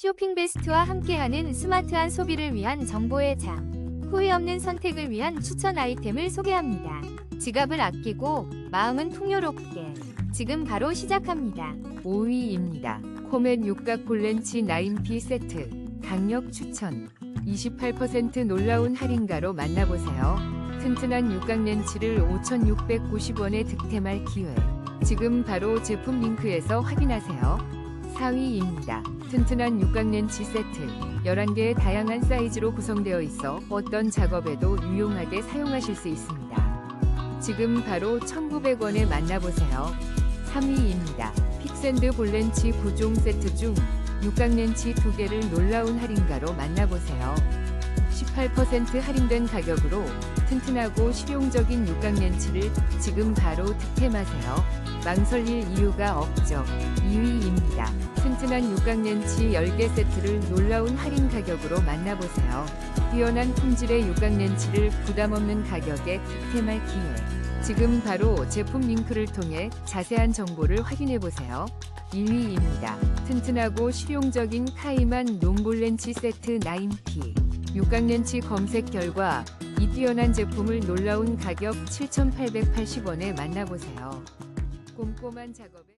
쇼핑 베스트와 함께하는 스마트한 소비를 위한 정보의 장. 후회 없는 선택을 위한 추천 아이템을 소개합니다. 지갑을 아끼고 마음은 풍요롭게. 지금 바로 시작합니다. 5위입니다. 코멧 육각 볼렌치 9P 세트 강력 추천 28% 놀라운 할인가로 만나보세요. 튼튼한 육각 렌치를 5,690원에 득템할 기회. 지금 바로 제품 링크에서 확인하세요. 4위입니다. 튼튼한 육각 렌치 세트 11개의 다양한 사이즈로 구성되어 있어 어떤 작업에도 유용하게 사용하실 수 있습니다. 지금 바로 1,900원에 만나보세요. 3위입니다. 픽샌드 볼렌치 9종 세트 중 육각 렌치 2개를 놀라운 할인가로 만나보세요. 18% 할인된 가격으로 튼튼하고 실용적인 육각 렌치를 지금 바로 득템하세요. 망설일 이유가 없죠. 2위입니다. 튼튼한 육각 렌치 10개 세트를 놀라운 할인 가격으로 만나보세요. 뛰어난 품질의 육각 렌치를 부담 없는 가격에 득템할 기회. 지금 바로 제품 링크를 통해 자세한 정보를 확인해 보세요. 1위입니다. 튼튼하고 실용적인 카이만 롱볼렌치 세트 9P. 육각렌치 검색 결과 이 뛰어난 제품을 놀라운 가격 7,880원에 만나보세요. 꼼꼼한 작업에